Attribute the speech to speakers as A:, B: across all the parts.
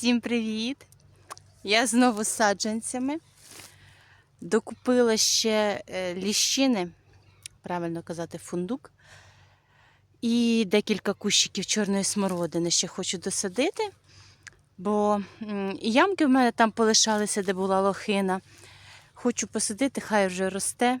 A: Всім привіт! Я знову з саджанцями. Докупила ще е, ліщини, правильно казати, фундук. І декілька кущиків чорної смородини ще хочу досадити, бо ямки в мене там полишалися, де була лохина. Хочу посадити, хай вже росте.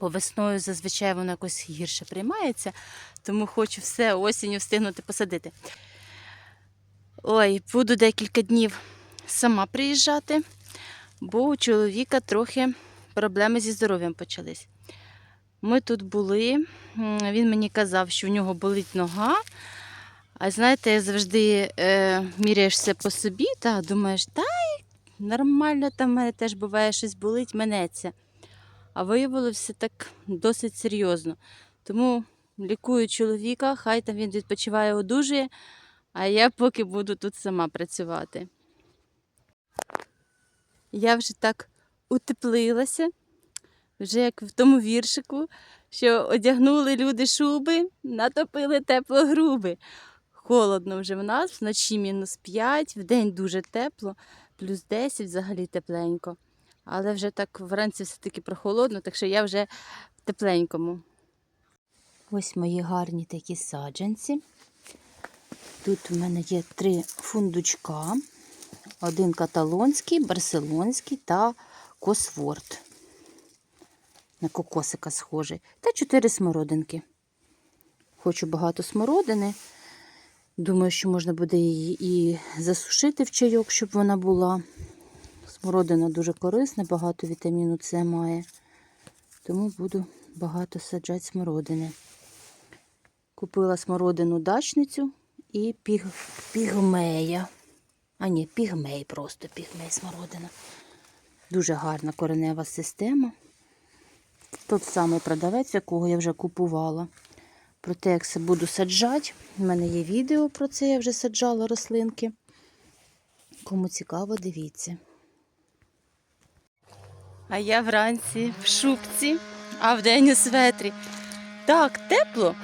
A: Бо весною зазвичай воно якось гірше приймається, тому хочу все осінню встигнути посадити. Ой, буду декілька днів сама приїжджати, бо у чоловіка трохи проблеми зі здоров'ям почались. Ми тут були, він мені казав, що в нього болить нога. А знаєте, завжди е, міряєшся по собі та думаєш, та нормально там в мене теж буває щось болить, минеться. А виявилося так досить серйозно. Тому лікую чоловіка, хай там він відпочиває, одужує, а я поки буду тут сама працювати. Я вже так утеплилася, вже як в тому віршику, що одягнули люди шуби, натопили теплогруби. Холодно вже в нас, вночі мінус 5, вдень дуже тепло, плюс 10 взагалі тепленько. Але вже так вранці все-таки прохолодно, так що я вже в тепленькому. Ось мої гарні такі саджанці. Тут у мене є три фундучка. Один каталонський, барселонський та косворд. На кокосика схожий. Та чотири смородинки. Хочу багато смородини. Думаю, що можна буде її і засушити в чайок, щоб вона була. Смородина дуже корисна, багато вітаміну С має. Тому буду багато саджати смородини. Купила смородину дачницю і піг... пігмея. А ні, пігмей просто, пігмей смородина. Дуже гарна коренева система. Тот самий продавець, якого я вже купувала. Про те, як буду саджати. У мене є відео про це, я вже саджала рослинки. Кому цікаво, дивіться. А я вранці в шубці, а вдень у светрі. Так, тепло.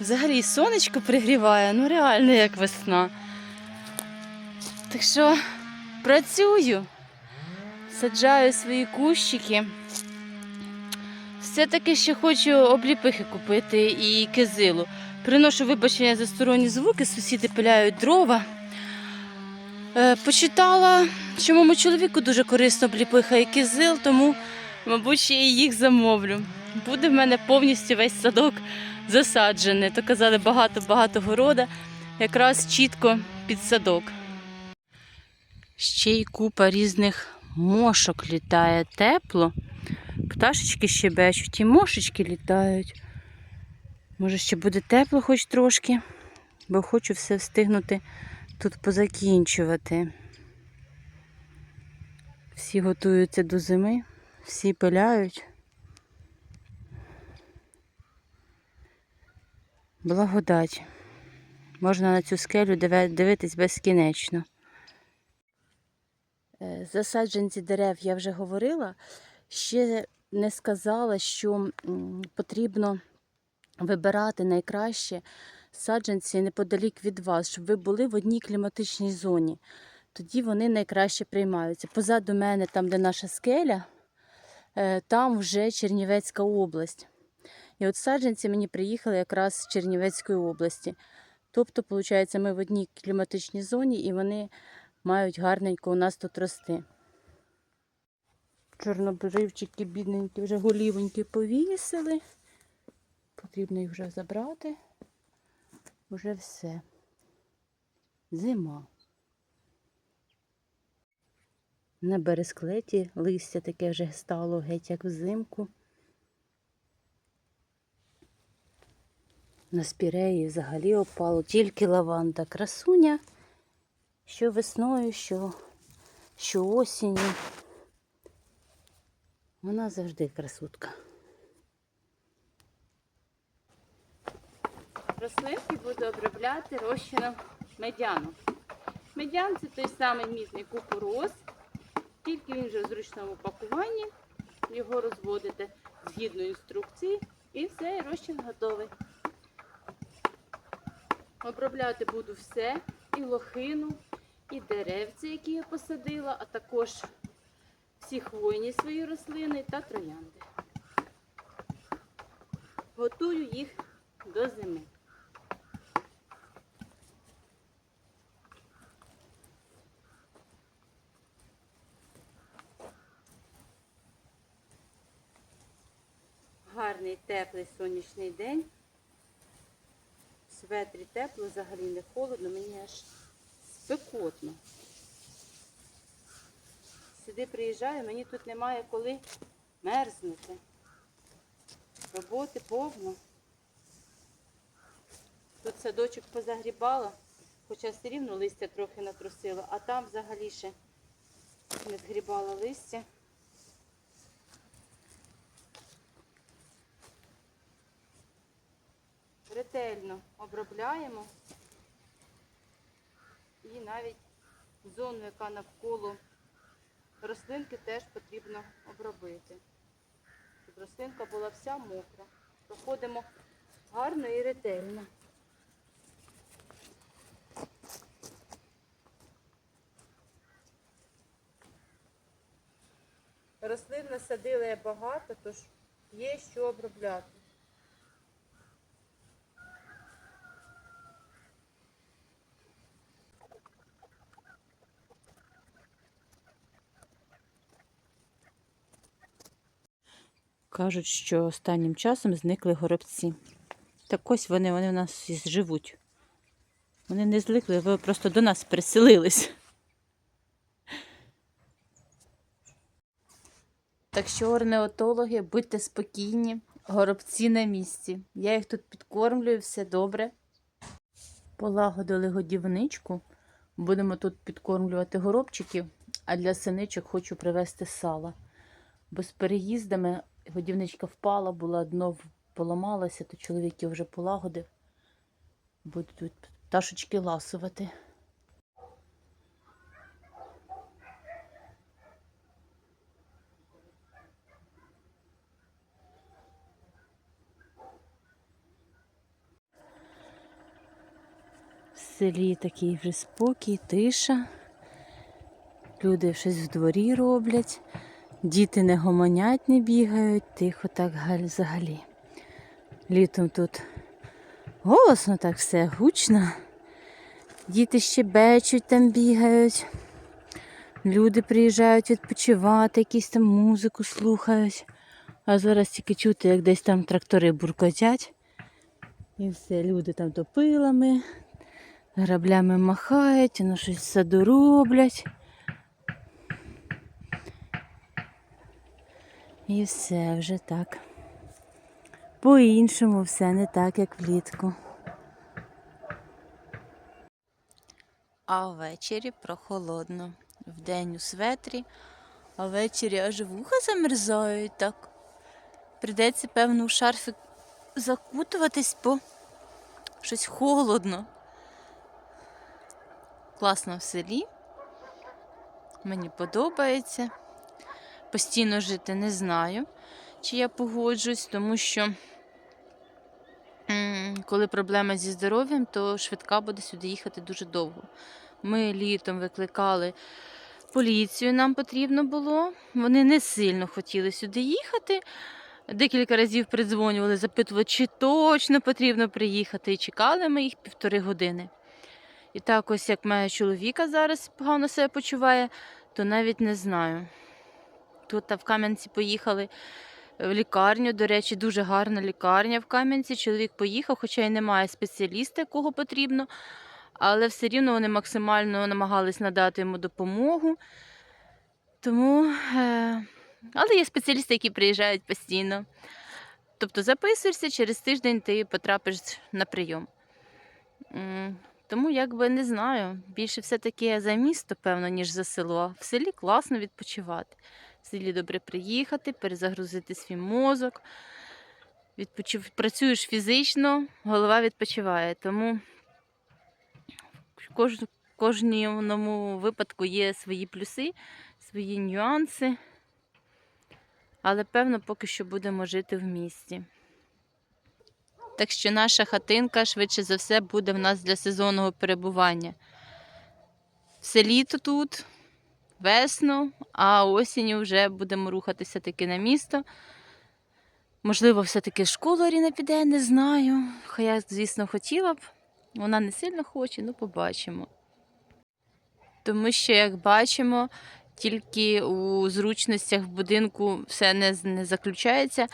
A: Взагалі сонечко пригріває, ну реально як весна. Так що працюю, саджаю свої кущики. Все-таки ще хочу обліпихи купити і кизилу. Приношу вибачення за сторонні звуки, сусіди пиляють дрова. Е, Почитала, що моєму чоловіку дуже корисно обліпиха і кизил, тому, мабуть, ще і їх замовлю. Буде в мене повністю весь садок засаджений. То казали багато-багато города, якраз чітко під садок. Ще й купа різних мошок літає тепло. Пташечки щебечуть і мошечки літають. Може, ще буде тепло хоч трошки, бо хочу все встигнути тут позакінчувати. Всі готуються до зими, всі пиляють. Благодать. Можна на цю скелю дивитись безкінечно. Е, Засадженці дерев я вже говорила. Ще не сказала, що потрібно вибирати найкраще саджанці неподалік від вас, щоб ви були в одній кліматичній зоні. Тоді вони найкраще приймаються. Позаду мене, там, де наша скеля, е, там вже Чернівецька область. І от саджанці мені приїхали якраз з Чернівецької області. Тобто, виходить, ми в одній кліматичній зоні і вони мають гарненько у нас тут рости. Чорнобривчики, бідненькі, вже голівоньки повісили. Потрібно їх вже забрати. Уже все. Зима. На бересклеті листя таке вже стало геть як взимку. На спіреї взагалі опало тільки лаванда красуня, що весною, що, що осінню. Вона завжди красутка. Рослинки буду обробляти розчином медяну. Медян це той самий мідний кукуроз, тільки він вже в зручному пакуванні. Його розводите згідно інструкції і все, розчин готовий. Обробляти буду все, і лохину, і деревці, які я посадила, а також всі хвойні свої рослини та троянди. Готую їх до зими. Гарний теплий сонячний день. Светрі тепло, взагалі не холодно, мені аж спекотно. Сюди приїжджаю, мені тут немає коли мерзнути. Роботи повно. Тут садочок позагрібала, хоча все рівно листя трохи натрусила, а там взагалі ще не згрібала листя. Ретельно обробляємо і навіть зону, яка навколо рослинки, теж потрібно обробити. Щоб рослинка була вся мокра. Проходимо гарно і ретельно. Рослин насадила я багато, тож є що обробляти. Кажуть, що останнім часом зникли горобці. Так ось вони, вони в нас і живуть. Вони не зникли, ви просто до нас переселились. Так що, орнеотологи, будьте спокійні, горобці на місці. Я їх тут підкормлюю, все добре. Полагодили годівничку. Будемо тут підкормлювати горобчиків, а для синичок хочу привезти сала. Бо з переїздами годівничка впала, була дно поламалося, то чоловік його вже полагодив. Будуть пташечки ласувати. В селі такий вже спокій, тиша. Люди щось в дворі роблять. Діти не гомонять, не бігають, тихо так взагалі. Літом тут голосно так все, гучно. Діти щебечуть там бігають. Люди приїжджають відпочивати, якісь там музику слухають. А зараз тільки чути, як десь там трактори буркотять. І все, люди там топилами, граблями махають, воно щось в саду роблять. І все вже так. По-іншому все не так, як влітку. А ввечері прохолодно. Вдень у светрі, а ввечері аж вуха замерзають так. Прийдеться, певно, у шарфик закутуватись, бо щось холодно. Класно в селі. Мені подобається постійно жити не знаю, чи я погоджусь, тому що коли проблема зі здоров'ям, то швидка буде сюди їхати дуже довго. Ми літом викликали поліцію, нам потрібно було. Вони не сильно хотіли сюди їхати. Декілька разів придзвонювали, запитували, чи точно потрібно приїхати. І чекали ми їх півтори години. І так, ось як моя чоловіка зараз погано себе почуває, то навіть не знаю. Тут в Кам'янці поїхали в лікарню. До речі, дуже гарна лікарня в Кам'янці. Чоловік поїхав, хоча й немає спеціаліста, якого потрібно. Але все рівно вони максимально намагались надати йому допомогу. Тому, е... але є спеціалісти, які приїжджають постійно. Тобто записуєшся, через тиждень ти потрапиш на прийом. Тому якби не знаю. Більше все-таки за місто, певно, ніж за село. В селі класно відпочивати. Селі добре приїхати, перезагрузити свій мозок. Відпочив... Працюєш фізично, голова відпочиває. Тому в кож... кожному випадку є свої плюси, свої нюанси. Але певно, поки що будемо жити в місті. Так що наша хатинка швидше за все буде в нас для сезонного перебування. все літо тут, весну, а осінню вже будемо рухатися таки на місто. Можливо, все-таки школу Аріна піде, не знаю. Хоча я, звісно, хотіла б. Вона не сильно хоче, ну побачимо. Тому що, як бачимо, тільки у зручностях в будинку все не, не заключається.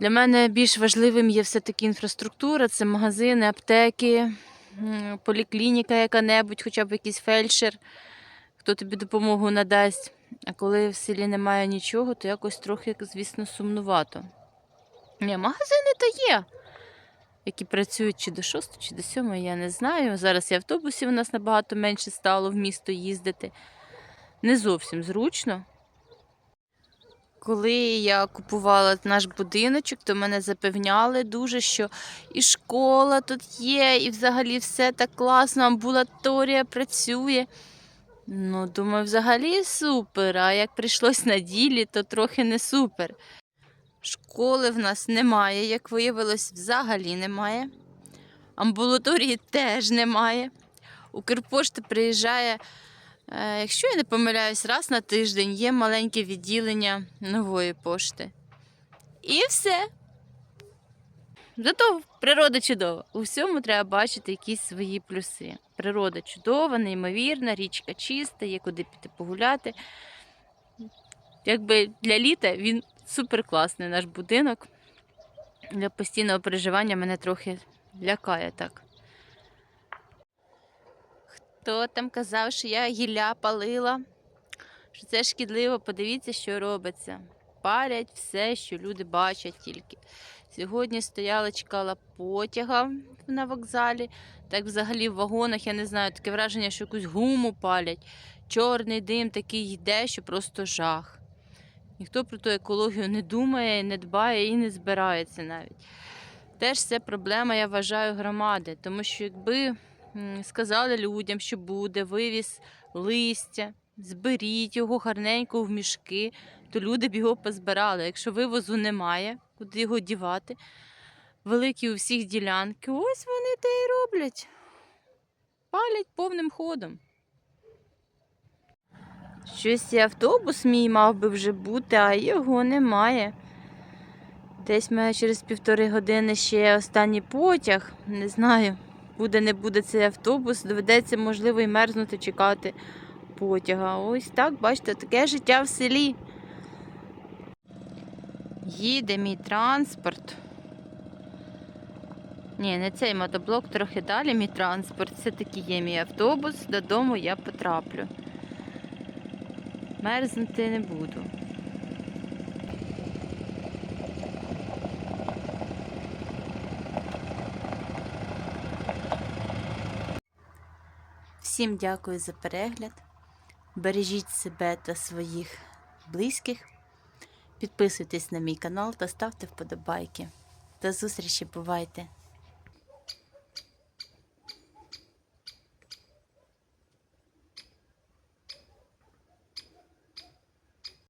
A: Для мене більш важливим є все-таки інфраструктура, це магазини, аптеки, поліклініка яка-небудь, хоча б якийсь фельдшер, хто тобі допомогу надасть. А коли в селі немає нічого, то якось трохи, звісно, сумнувато. Ні, магазини то є, які працюють чи до 6, чи до 7, я не знаю. Зараз і автобусів у нас набагато менше стало в місто їздити. Не зовсім зручно. Коли я купувала наш будиночок, то мене запевняли дуже, що і школа тут є, і взагалі все так класно, амбулаторія працює. Ну, думаю, взагалі супер. А як прийшлось на ділі, то трохи не супер. Школи в нас немає, як виявилось, взагалі немає. Амбулаторії теж немає. Укрпошта приїжджає, е, якщо я не помиляюсь, раз на тиждень є маленьке відділення нової пошти. І все. Зато природа чудова. У всьому треба бачити якісь свої плюси. Природа чудова, неймовірна, річка чиста, є куди піти погуляти. Якби для літа він супер класний наш будинок. Для постійного переживання мене трохи лякає так. Хто там казав, що я гілля палила, що це шкідливо, подивіться, що робиться. Палять все, що люди бачать тільки. Сьогодні стояла, чекала потяга на вокзалі. Так взагалі в вагонах, я не знаю, таке враження, що якусь гуму палять. Чорний дим такий йде, що просто жах. Ніхто про ту екологію не думає, не дбає і не збирається навіть. Теж це проблема, я вважаю, громади, тому що якби сказали людям, що буде вивіз листя, зберіть його гарненько в мішки, то люди б його позбирали. Якщо вивозу немає, куди його дівати, великі у всіх ділянки, ось вони те і роблять. Палять повним ходом. Щось і автобус мій мав би вже бути, а його немає. Десь має через півтори години ще останній потяг. Не знаю, буде, не буде цей автобус. Доведеться, можливо, і мерзнути чекати потяга. Ось так, бачите, таке життя в селі. Їде мій транспорт. Ні, не цей мотоблок, трохи далі мій транспорт. Це таки є мій автобус. Додому я потраплю. Мерзнути не буду. Всім дякую за перегляд. Бережіть себе та своїх близьких. Підписуйтесь на мій канал та ставте вподобайки. До зустрічі, бувайте!